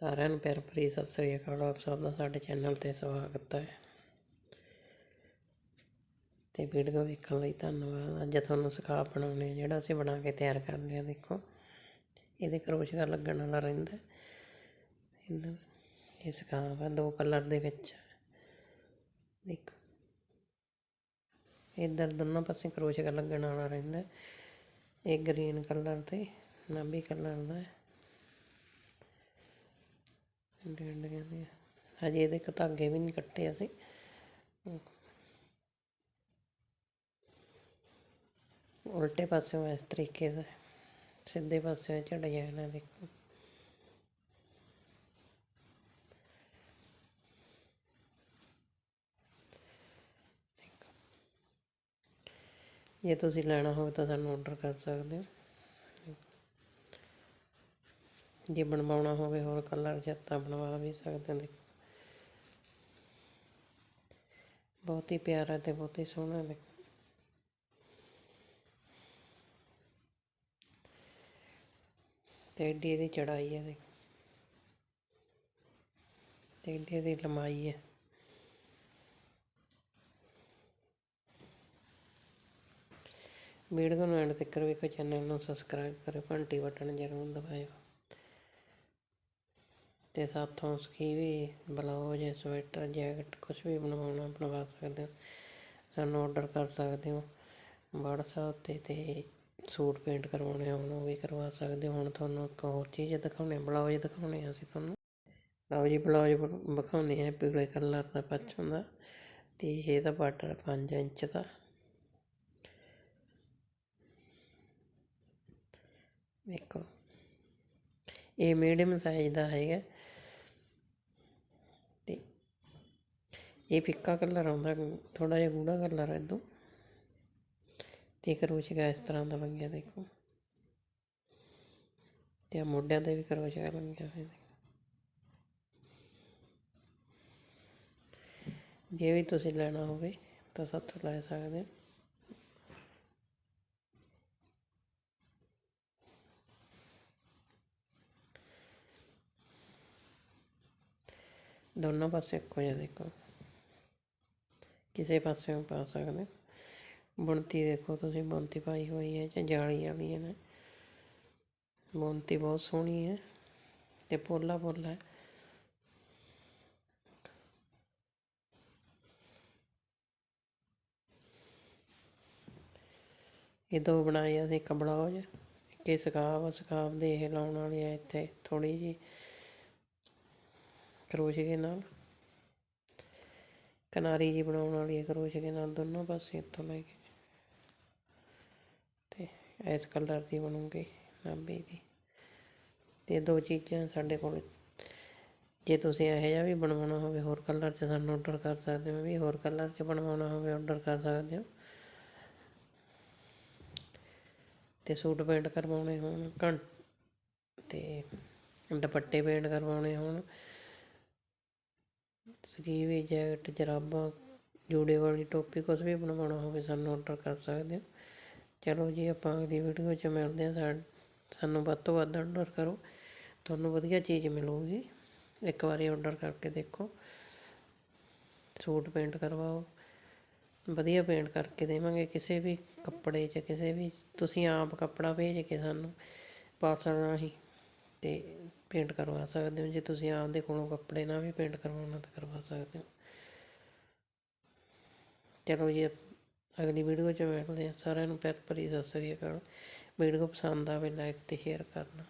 ਸਾਰਿਆਂ ਨੂੰ ਪਿਆਰ ਭਰੀ ਸਤਿ ਸ੍ਰੀ ਅਕਾਲ, ਆਪ ਸਭ ਦਾ ਸਾਡੇ ਚੈਨਲ ਤੇ ਸਵਾਗਤ ਹੈ। ਤੇ ਵੀਡੀਓ ਵੇਖਣ ਲਈ ਧੰਨਵਾਦ। ਅੱਜ ਤੁਹਾਨੂੰ ਸਿਖਾ ਬਣਾਉਣੇ ਜਿਹੜਾ ਅਸੀਂ ਬਣਾ ਕੇ ਤਿਆਰ ਕਰ ਲਿਆ ਦੇਖੋ। ਇਹਦੇ ਕਰੋਸ਼ੀਆ ਲੱਗਣ ਵਾਲਾ ਰਹਿੰਦਾ। ਇਹਦਾ, ਇਹ ਸਿਖਾਵਾ ਦੋ ਕਲਰ ਦੇ ਵਿੱਚ। ਦੇਖੋ। ਇੱਧਰ ਦੋਨੋਂ ਪਾਸੇ ਕਰੋਸ਼ੀਆ ਲੱਗਣ ਵਾਲਾ ਰਹਿੰਦਾ। ਇਹ ਗ੍ਰੀਨ ਕਲਰ ਤੇ ਨਾਭੀ ਕਲਰ ਦਾ। ਹੈ ਡੰਡ ਕਹਿੰਦੇ ਆ। ਹਜੇ ਇਹਦੇ ਕ ਧਾਗੇ ਵੀ ਨਹੀਂ ਕੱਟੇ ਅਸੀਂ। ਉਲਟੇ ਪਾਸਿਓਂ ਇਸ ਤਰੀਕੇ ਦਾ। ਸਿੱਧੇ ਪਾਸਿਓਂ ਝੜ ਜਾਣਾ ਦੇਖੋ ਜੇ ਤੁਸੀਂ ਲੈਣਾ ਹੋਵੇ ਤਾਂ ਸਾਨੂੰ ਆਰਡਰ ਕਰ ਸਕਦੇ ਹੋ। ਜੇ ਬਣਵਾਉਣਾ ਹੋਵੇ, ਹੋਰ ਕਲਰ ਜਾਂ ਬਣਵਾ ਵੀ ਸਕਦੇ ਹੋ ਦੇਖੋ ਬਹੁਤ ਹੀ ਪਿਆਰਾ ਤੇ ਬਹੁਤ ਹੀ ਸੋਹਣਾ ਦੇਖੋ ਤੇ ਏਡੀ ਇਹਦੀ ਚੜਾਈ ਹੈ, ਦੇਖੋ। ਤੇ ਏਡੀ ਇਹਦੀ ਲੰਮਾਈ ਹੈ। ਵੀਡੀਓ ਨੂੰ ਐਂਡ ਤੱਕ ਵੇਖੋ, ਚੈਨਲ ਨੂੰ ਸਬਸਕ੍ਰਾਈਬ ਕਰੋ ਘੰਟੀ ਬਟਨ ਜ਼ਰੂਰ ਦਬਾਇਓ। ਅਤੇ ਸਾਥੋਂ ਸਕੀ ਵੀ ਬਲਾਊਜ ਸਵੈਟਰ, ਜੈਕਟ, ਕੁਛ ਵੀ ਬਣਵਾਉਣਾ, ਬਣਵਾ ਸਕਦੇ ਹੋ। ਸਾਨੂੰ ਆਰਡਰ ਕਰ ਸਕਦੇ ਹੋ। ਵਟਸਐਪ ਤੇ ਅਤੇ ਸੂਟ ਪੇਂਟ ਕਰਵਾਉਣੇ ਹੋਣ ਉਹ ਵੀ ਕਰਵਾ ਸਕਦੇ ਹੋ। ਹੁਣ ਤੁਹਾਨੂੰ ਇੱਕ ਹੋਰ ਚੀਜ਼ ਦਿਖਾਉਣੇ ਬਲਾਊਜ ਦਿਖਾਉਣੇ ਹਾਂ ਅਸੀਂ ਤੁਹਾਨੂੰ। ਲਓ ਜੀ ਬਲਾਉਜ ਵਿਖਾਉਣੇ ਹਾਂ ਪੀਲੇ ਕਲਰ ਦਾ, ਪੱਛਮ ਦਾ। ਅਤੇ ਇਹਦਾ ਬਾਰਡਰ 5 ਇੰਚ ਦਾ। ਦੇਖੋ ਇਹ ਮੀਡੀਅਮ ਸਾਈਜ਼ ਦਾ ਹੈਗਾ। ਇਹ ਫਿੱਕਾ ਕਲਰ ਆਉਂਦਾ ਥੋੜਾ ਜਿਹਾ ਗੂੜਾ ਕਲਰ ਹੈ ਇਦੋਂ ਤੇ ਕਰੋਸ਼ੀਆ ਇਸ ਤਰ੍ਹਾਂ ਦਾ ਲੱਗਿਆ ਦੇਖੋ। ਤੇ ਮੋਢਿਆਂ ਤੇ ਵੀ ਕਰੋਸ਼ੀਆ ਲੱਗਿਆ ਹੋਇਆ ਜੇ ਵੀ ਤੁਸੀਂ ਲੈਣਾ ਹੋਵੇ, ਤਾਂ ਸਾਥੋਂ ਲੈ ਸਕਦੇ ਹੋ। ਦੋਨੋਂ ਪਾਸੇ ਇੱਕੋ ਜਿਹਾ ਦੇਖੋ। ਕਿਸੇ ਪਾਸਿਓਂ ਪਾ ਸਕਦੇ। ਬੁਣਤੀ ਦੇਖੋ ਤੁਸੀਂ, ਬੁਣਤੀ ਪਾਈ ਹੋਈ ਹੈ ਜਾਂ ਜਾਲੀ ਵਾਲੀ ਹੈ ਨਾ। ਬੁਣਤੀ ਬਹੁਤ ਸੋਹਣੀ ਹੈ ਤੇ ਪੋਲਾ ਪੋਲਾ ਹੈ। ਇਹ ਦੋ ਬਣਾਏ ਅਸੀਂ, ਇੱਕ ਬਲਾਉਜ ਇੱਕ ਸਕਾਬ ਸਕਾਬ ਦੇ ਇਹ ਲਾਉਣ ਵਾਲੀ ਹੈ ਇੱਥੇ ਥੋੜੀ ਜੀ ਕਰੋਸ਼ੀਏ ਨਾਲ। ਕਿਨਾਰੀ ਜੀ ਬਣਾਉਣ ਵਾਲੀ ਹੈ ਕਰੋਸ਼ੀਏ ਨਾਲ ਦੋਨੋਂ ਪਾਸੇ ਇੱਥੋਂ ਲੈ ਕੇ। ਤੇ ਇਸ ਕਲਰ ਦੀ ਬਣੂਗੀ ਨਾਭੀ ਦੀ। ਤੇ ਦੋ ਚੀਜ਼ਾਂ ਸਾਡੇ ਕੋਲ, ਜੇ ਤੁਸੀਂ ਇਹੋ ਜਿਹਾ ਵੀ ਬਣਵਾਉਣਾ ਹੋਵੇ, ਹੋਰ ਕਲਰ 'ਚ ਸਾਨੂੰ ਆਰਡਰ ਕਰ ਸਕਦੇ ਹੋ, ਵੀ ਹੋਰ ਕਲਰ 'ਚ ਬਣਵਾਉਣਾ ਹੋਵੇ ਆਰਡਰ ਕਰ ਸਕਦੇ ਹੋ। ਤੇ ਸੂਟ ਪੇਂਟ ਕਰਵਾਉਣੇ ਹੋਣ, ਘੰ, ਤੇ ਦੁਪੱਟੇ ਪੇਂਟ ਕਰਵਾਉਣੇ ਹੋਣ। ਸਕੀਵੀ, ਜੈਕਟ, ਜਰਾਬਾਂ, ਜੂੜੇ ਵਾਲੀ ਟੋਪੀ ਕੁਝ ਵੀ ਬਣਵਾਉਣਾ ਹੋਵੇ ਸਾਨੂੰ ਔਡਰ ਕਰ ਸਕਦੇ ਹੋ। ਚਲੋ ਜੀ, ਆਪਾਂ ਅਗਲੀ ਵੀਡੀਓ 'ਚ ਮਿਲਦੇ ਹਾਂ। ਸਾਨੂੰ ਵੱਧ ਤੋਂ ਵੱਧ ਔਡਰ ਕਰੋ। ਤੁਹਾਨੂੰ ਵਧੀਆ ਚੀਜ਼ ਮਿਲੂਗੀ। ਇੱਕ ਵਾਰੀ ਔਡਰ ਕਰਕੇ ਦੇਖੋ। ਸੂਟ ਪੇਂਟ ਕਰਵਾਓ। ਵਧੀਆ ਪੇਂਟ ਕਰਕੇ ਦੇਵਾਂਗੇ। ਕਿਸੇ ਵੀ ਕੱਪੜੇ 'ਚ, ਕਿਸੇ ਵੀ, ਤੁਸੀਂ ਆਪ ਕੱਪੜਾ ਭੇਜ ਕੇ ਸਾਨੂੰ ਪਾਰਸਲ ਰਾਹੀਂ ਤੇ ਪੇਂਟ ਕਰਵਾ ਸਕਦੇ ਹੋ, ਜੇ ਤੁਸੀਂ ਆਪਦੇ ਕੋਲੋਂ ਕੱਪੜੇ ਨਾਲ ਵੀ ਪੇਂਟ ਕਰਵਾਉਣਾ ਤਾਂ ਕਰਵਾ ਸਕਦੇ ਹੋ। ਚਲੋ ਜੀ ਅਗਲੀ ਵੀਡੀਓ 'ਚ ਮਿਲਦੇ ਹਾਂ। ਸਾਰਿਆਂ ਨੂੰ ਪਿਆਰ ਭਰੀ ਸਤਿ ਸ੍ਰੀ ਅਕਾਲ। ਵੀਡੀਓ ਪਸੰਦ ਆਵੇ ਲਾਈਕ ਤੇ ਸ਼ੇਅਰ ਕਰਨਾ।